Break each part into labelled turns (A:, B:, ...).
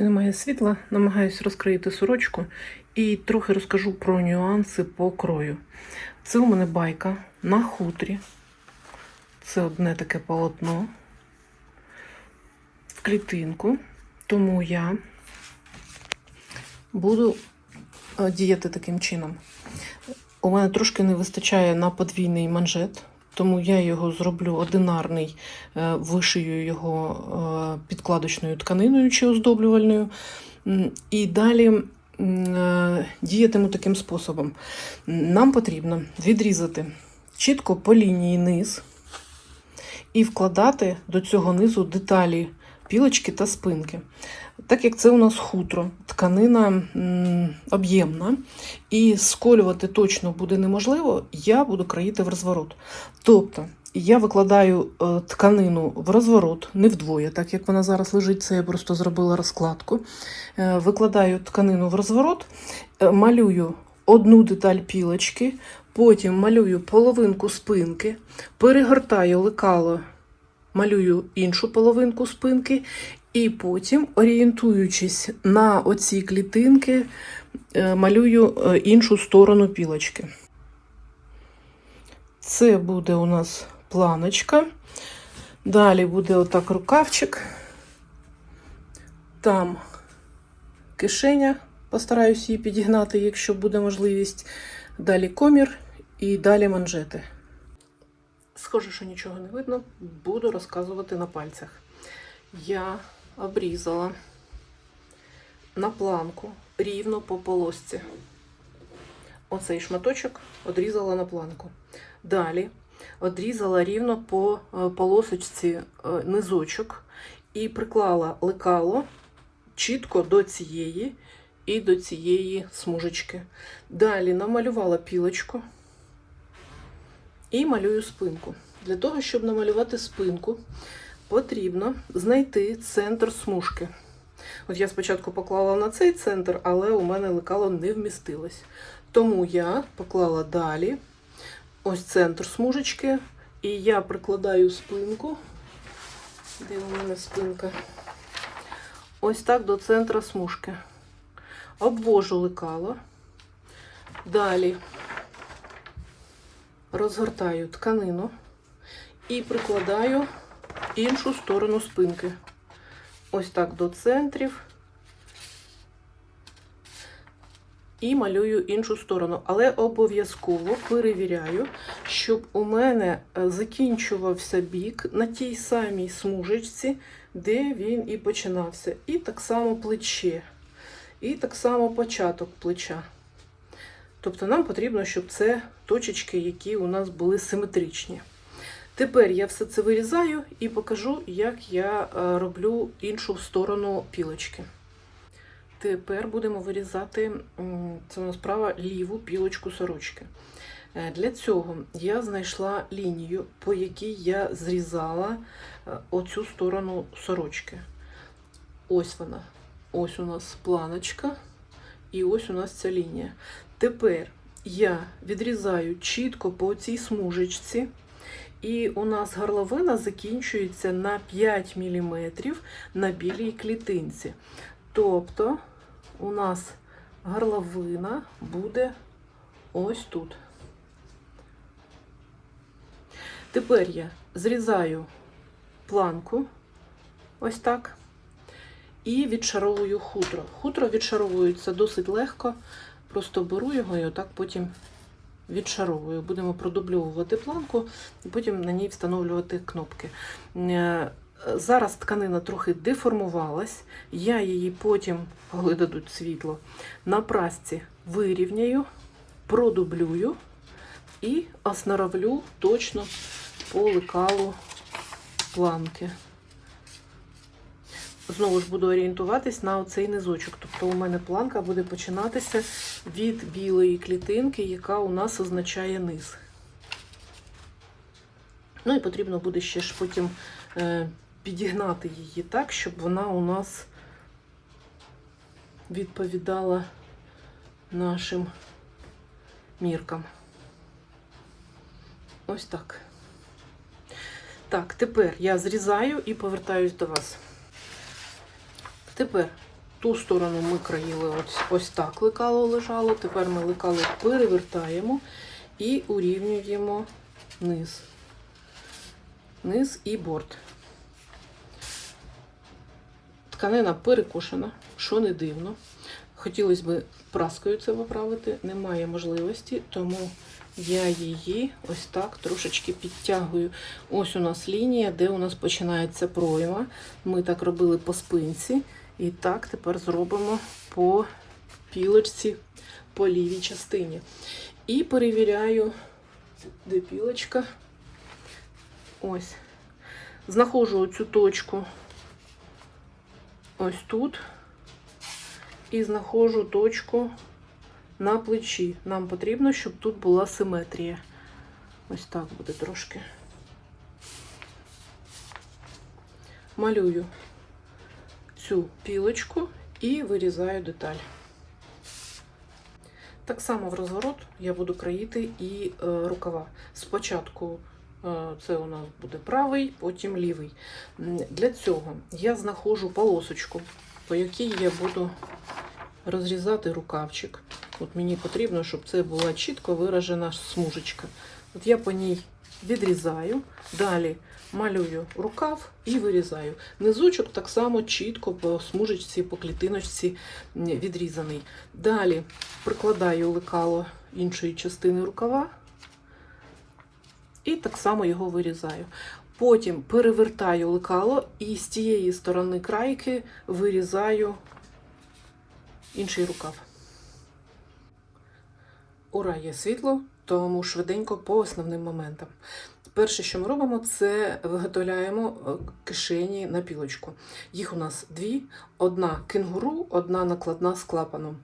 A: Немає світла, намагаюся розкроїти сорочку і трохи розкажу про нюанси по крою. Це у мене байка на хутрі. Це одне таке полотно в клітинку. Тому я буду е, діяти таким чином. У мене трошки не вистачає на подвійний манжет, тому я його зроблю одинарний, е, вишию його е, підкладочною тканиною чи оздоблювальною. І далі е, діятиму таким способом. Нам потрібно відрізати чітко по лінії низ і вкладати до цього низу деталі пілочки та спинки. Так як це у нас хутро, тканина об'ємна, і сколювати точно буде неможливо, я буду країти в розворот. Тобто я викладаю е, тканину в розворот, не вдвоє, так як вона зараз лежить, це я просто зробила розкладку. Е, Викладаю тканину в розворот, е, малюю одну деталь пілочки, потім малюю половинку спинки, перегортаю лекало, малюю іншу половинку спинки, і потім, орієнтуючись на оці клітинки, е, малюю е, іншу сторону пілочки. Це буде у нас планочка. Далі буде отак рукавчик. Там кишеня. Постараюсь її підігнати, якщо буде можливість. Далі комір і далі манжети. Схоже, що нічого не видно, буду розказувати на пальцях. Я обрізала на планку рівно по полосці. Оцей шматочок одрізала на планку. Далі одрізала рівно по е, полосочці е, низочок і приклала лекало чітко до цієї і до цієї смужечки. Далі намалювала пілочку і малюю спинку. Для того, щоб намалювати спинку, потрібно знайти центр смужки. От я спочатку поклала на цей центр, але у мене лекало не вмістилось. Тому я поклала далі ось центр смужечки, і я прикладаю спинку. Де у мене спинка? Ось так до центра смужки. Обвожу лекало. Далі розгортаю тканину і прикладаю іншу сторону спинки. Ось так до центрів. І малюю іншу сторону. Але обов'язково перевіряю, щоб у мене е, закінчувався бік на тій самій смужечці, де він і починався. І так само плече. І так само початок плеча. Тобто нам потрібно, щоб це точечки, які у нас були симетричні. Тепер я все це вирізаю і покажу, як я е, роблю іншу сторону пілочки. Тепер будемо вирізати, це у нас справа, ліву пілочку сорочки. Е, Для цього я знайшла лінію, по якій я зрізала е, оцю сторону сорочки. Ось вона. Ось у нас планочка, і ось у нас ця лінія. Тепер я відрізаю чітко по цій смужечці, і у нас горловина закінчується на 5 мм на білій клітинці. Тобто у нас горловина буде ось тут. Тепер я зрізаю планку ось так. І відшаровую хутро. Хутро відшаровується досить легко. Просто беру його і отак потім відшаровую. Будемо продубльовувати планку і потім на ній встановлювати кнопки. Е, Зараз тканина трохи деформувалась, я її потім, коли дадуть світло, на прасці вирівняю, продублюю і оснаровлю точно по лекалу планки. Знову ж буду орієнтуватись на оцей низочок. Тобто у мене планка буде починатися від білої клітинки, яка у нас означає низ. Ну і потрібно буде ще ж потім е, підігнати її так, щоб вона у нас відповідала нашим міркам. Ось так. Так, тепер я зрізаю і повертаюсь до вас. Тепер Ту сторону ми країли ось, ось так лекало лежало. Тепер ми лекало перевертаємо і урівнюємо низ. Низ і борт. Тканина перекошена, що не дивно. Хотілося б праскою це поправити, немає можливості, тому я її ось так трошечки підтягую. Ось у нас лінія, де у нас починається пройма. Ми так робили по спинці. І так тепер зробимо по пілочці по лівій частині. І перевіряю, де пілочка. Ось. Знаходжу оцю точку ось тут. І знаходжу точку на плечі. Нам потрібно, щоб тут була симетрія. Ось так буде трошки. Малюю цю пілочку і вирізаю деталь. Так само в розворот я буду країти і е, рукава. Спочатку е, це у нас буде правий, потім лівий. Для цього я знаходжу полосочку, по якій я буду розрізати рукавчик. От мені потрібно, щоб це була чітко виражена смужечка. От я по ній відрізаю, далі малюю рукав і вирізаю. Низочок так само чітко по смужечці, по клітиночці відрізаний. Далі прикладаю лекало іншої частини рукава і так само його вирізаю. Потім перевертаю лекало і з тієї сторони крайки вирізаю інший рукав. Ура, є світло, тому швиденько по основним моментам. Перше, що ми робимо, це виготовляємо е, кишені на пілочку. Їх у нас дві: одна кенгуру, одна накладна з клапаном.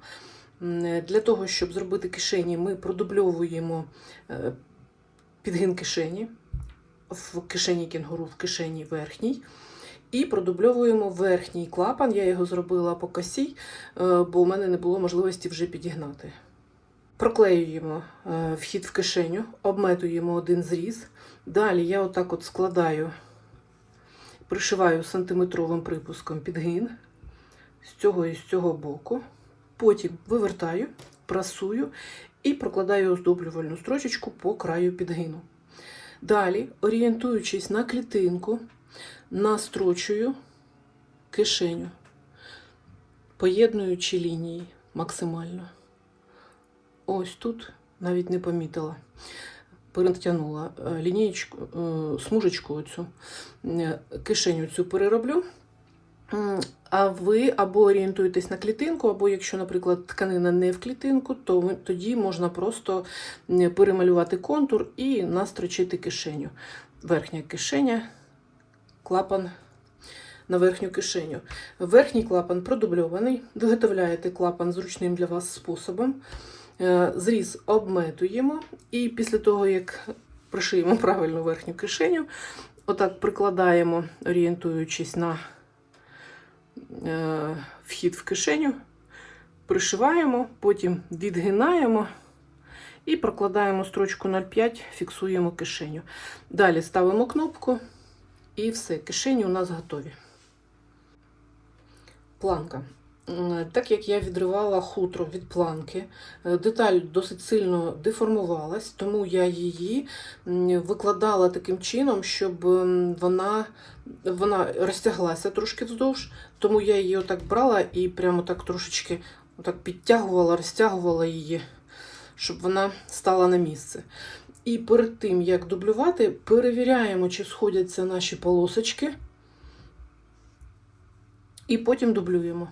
A: Для того, щоб зробити кишені, ми продубльовуємо е, підгин кишені в кишені кенгуру, в кишені верхній. І продубльовуємо верхній клапан. Я його зробила по косі, е, бо у мене не було можливості вже підігнати. Проклеюємо е, вхід в кишеню, обметуємо один зріз. Далі я отак от складаю, пришиваю сантиметровим припуском підгин з цього і з цього боку. Потім вивертаю, прасую і прокладаю оздоблювальну строчечку по краю підгину. Далі, орієнтуючись на клітинку, настрочую кишеню, поєднуючи лінії максимально. Ось тут навіть не помітила. Перетягнула е, лінієчку, е, смужечку оцю, е, кишеню цю перероблю. А ви або орієнтуєтесь на клітинку, або якщо, наприклад, тканина не в клітинку, то тоді можна просто перемалювати контур і настрочити кишеню. Верхня кишеня, клапан на верхню кишеню. Верхній клапан продубльований. Виготовляєте клапан зручним для вас способом. Е, Зріз обметуємо, і після того, як пришиємо правильно верхню кишеню, отак прикладаємо, орієнтуючись на е, вхід в кишеню, пришиваємо, потім відгинаємо і прокладаємо строчку 0,5, фіксуємо кишеню. Далі ставимо кнопку і все, кишені у нас готові. Планка. М, Так як я відривала хутро від планки, е, деталь досить сильно деформувалась, тому я її викладала таким чином, щоб вона, вона розтяглася трошки вздовж, тому я її отак брала і прямо так трошечки отак підтягувала, розтягувала її, щоб вона стала на місце. І перед тим, як дублювати, перевіряємо, чи сходяться наші полосочки, і потім дублюємо.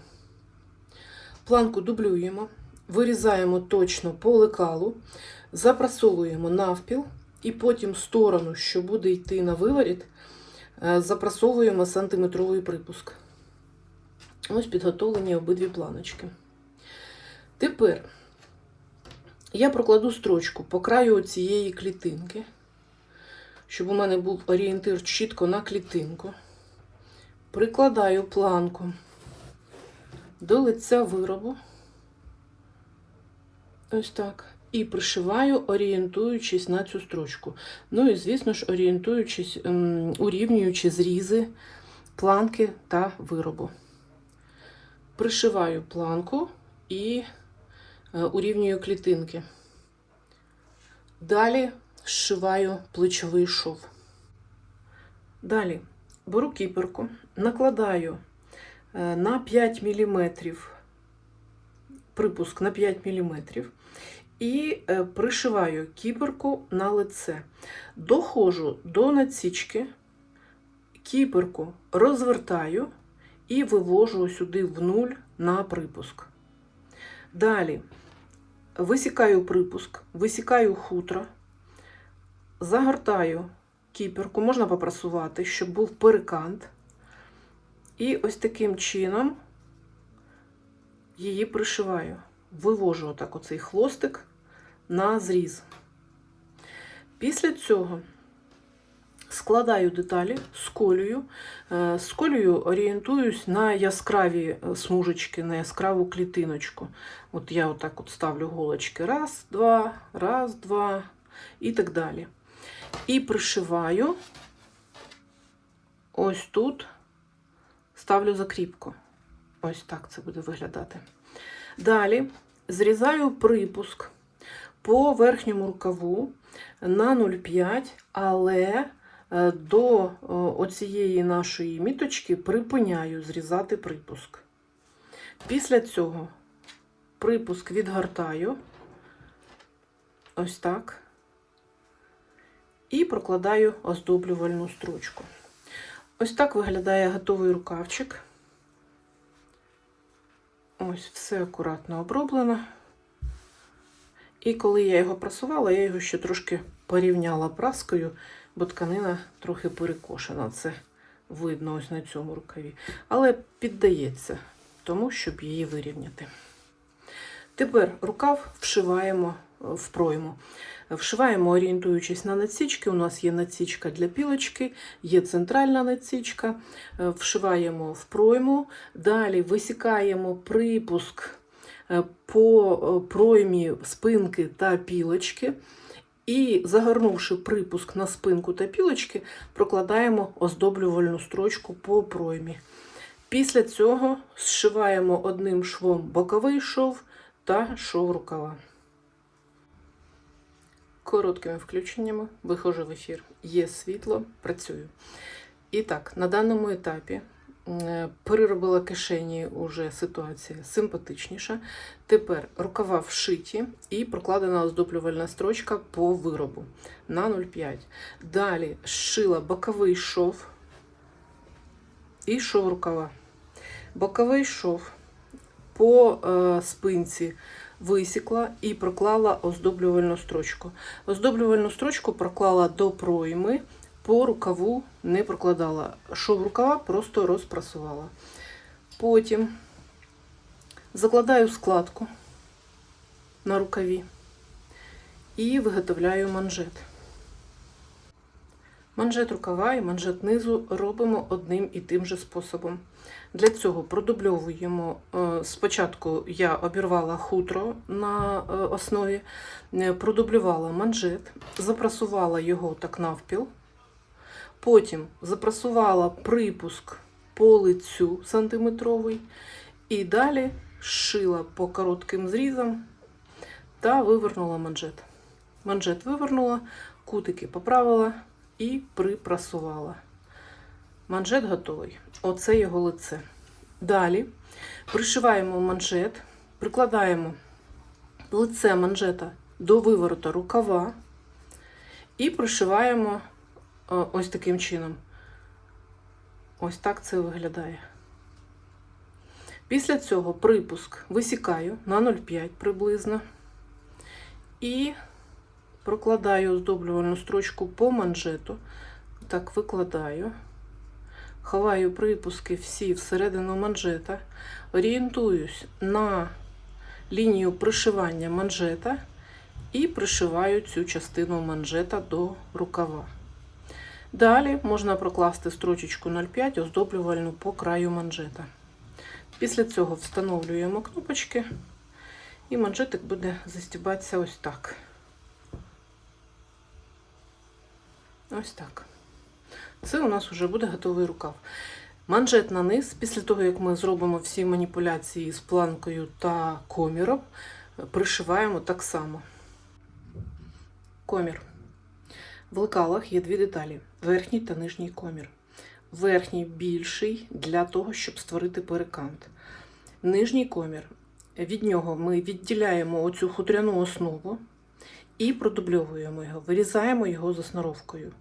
A: Планку дублюємо, вирізаємо точно по лекалу, запрасовуємо навпіл, і потім сторону, що буде йти на виворіт, е, запрасовуємо сантиметровий припуск. Ось підготовлені обидві планочки. Тепер я прокладу строчку по краю цієї клітинки, щоб у мене був орієнтир чітко на клітинку. Прикладаю планку до лиця виробу. Ось так. І пришиваю, орієнтуючись на цю строчку. Ну і, звісно ж, орієнтуючись, ем, урівнюючи зрізи, планки та виробу. пришиваю планку і е, урівнюю клітинки. Далі зшиваю плечовий шов. Далі беру кіперку, накладаю на 5 мм припуск на 5 мм і е, пришиваю кіперку на лице. Доходжу до надсічки, кіперку розвертаю і вивожу сюди в нуль на припуск. Далі висікаю припуск, висікаю хутро, загортаю кіперку, можна попрасувати, щоб був перекант. І ось таким чином її пришиваю. Вивожу отак оцей хвостик на зріз. Після цього складаю деталі, сколюю. Е, Сколюю, орієнтуюсь на яскраві е, смужечки, на яскраву клітиночку. От я отак от ставлю голочки. Раз, два, раз, два і так далі. І пришиваю ось тут, ставлю закріпку. Ось так це буде виглядати. Далі зрізаю припуск по верхньому рукаву на 0,5, але е, до е, оцієї нашої міточки припиняю зрізати припуск. Після цього припуск відгортаю, ось так, і прокладаю оздоблювальну строчку. Ось так виглядає готовий рукавчик. Ось все акуратно оброблено. І коли я його прасувала, я його ще трошки порівняла праскою, бо тканина трохи перекошена. Це видно ось на цьому рукаві. Але піддається тому, щоб її вирівняти. Тепер рукав вшиваємо е, в пройму. Вшиваємо, орієнтуючись на надсічки. У нас є надсічка для пілочки, є центральна надсічка. Е, Вшиваємо в пройму. Далі висікаємо припуск е, по е, проймі спинки та пілочки. І загорнувши припуск на спинку та пілочки, прокладаємо оздоблювальну строчку по проймі. Після цього зшиваємо одним швом боковий шов та шов рукава. Короткими включеннями виходжу в ефір. Є світло, працюю. І так, на даному етапі е, переробила кишені уже ситуація симпатичніша. Тепер рукава вшиті і прокладена оздоблювальна строчка по виробу на 0,5. Далі зшила боковий шов і шов рукава. Боковий шов по е, спинці висікла і проклала оздоблювальну строчку. Оздоблювальну строчку проклала до пройми, по рукаву не прокладала. Шов рукава просто розпрасувала. Потім закладаю складку на рукаві і виготовляю манжет. Манжет рукава і манжет низу робимо одним і тим же способом. Для цього продубльовуємо. е, Спочатку я обірвала хутро на е, основі, е, продублювала манжет, запрасувала його так навпіл. Потім запрасувала припуск по лицю сантиметровий. І далі шила по коротким зрізам та вивернула манжет. Манжет вивернула, кутики поправила і припрасувала. Манжет готовий. Оце його лице. Далі пришиваємо манжет, прикладаємо лице манжета до виворота рукава і пришиваємо е, ось таким чином. Ось так це виглядає. Після цього припуск висікаю на 0,5 приблизно. І прокладаю оздоблювальну строчку по манжету. Так, викладаю. Ховаю припуски всі всередину манжета. Орієнтуюсь на лінію пришивання манжета і пришиваю цю частину манжета до рукава. Далі можна прокласти строчечку 0,5 оздоблювальну по краю манжета. Після цього встановлюємо кнопочки, і манжетик буде застібатися ось так. Ось так. Це у нас вже буде готовий рукав. Манжет на низ, після того, як ми зробимо всі маніпуляції з планкою та коміром, пришиваємо так само. Комір. В лекалах є дві деталі: верхній та нижній комір. Верхній більший для того, щоб створити перекант. Нижній комір. Від нього ми відділяємо оцю хутряну основу і продубльовуємо його, вирізаємо його за сноровкою.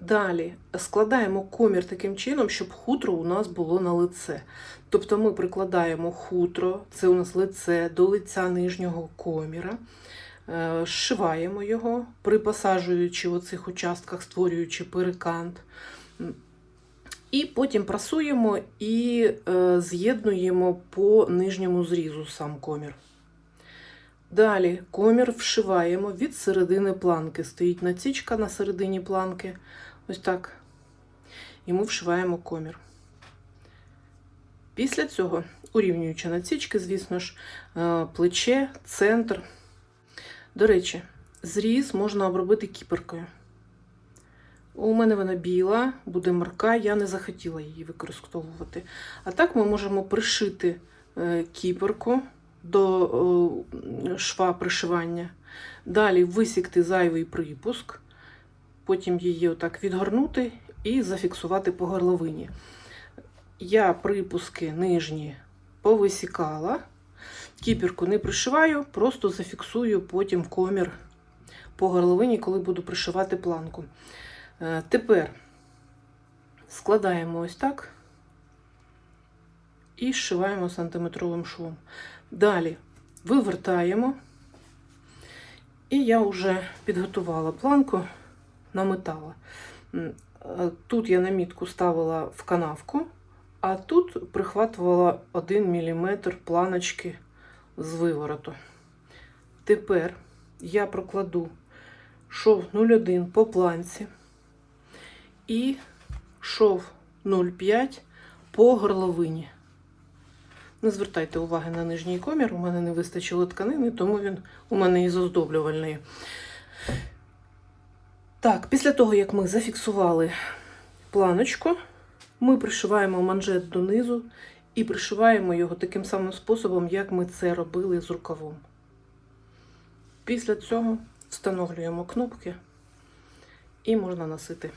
A: Далі складаємо комір таким чином, щоб хутро у нас було на лице. Тобто ми прикладаємо хутро, це у нас лице до лиця нижнього коміра, е, зшиваємо його, припосаджуючи в оцих участках, створюючи перекант. І потім прасуємо і е, з'єднуємо по нижньому зрізу сам комір. Далі комір вшиваємо від середини планки. Стоїть націчка на середині планки. Ось так. І ми вшиваємо комір. Після цього, урівнюючи націчки, звісно ж, е, плече, центр. До речі, зріз можна обробити кіперкою. У мене вона біла, буде марка, я не захотіла її використовувати. А так ми можемо пришити е, кіперку до е, шва пришивання. Далі висікти зайвий припуск, потім її отак відгорнути і зафіксувати по горловині. Я припуски нижні повисікала, кіперку не пришиваю, просто зафіксую потім комір по горловині, коли буду пришивати планку. Е, Тепер складаємо ось так і зшиваємо сантиметровим швом. Далі вивертаємо, і я вже підготувала планку, наметала. Е, Тут я намітку ставила в канавку, а тут прихватувала 1 мм планочки з вивороту. Тепер я прокладу шов 0,1 по планці і шов 0,5 по горловині. Не звертайте уваги на нижній комір, у мене не вистачило тканини, тому він у мене із оздоблювальної. Так, після того, як ми зафіксували планочку, ми пришиваємо манжет донизу і пришиваємо його таким самим способом, як ми це робили з рукавом. Після цього встановлюємо кнопки і можна носити.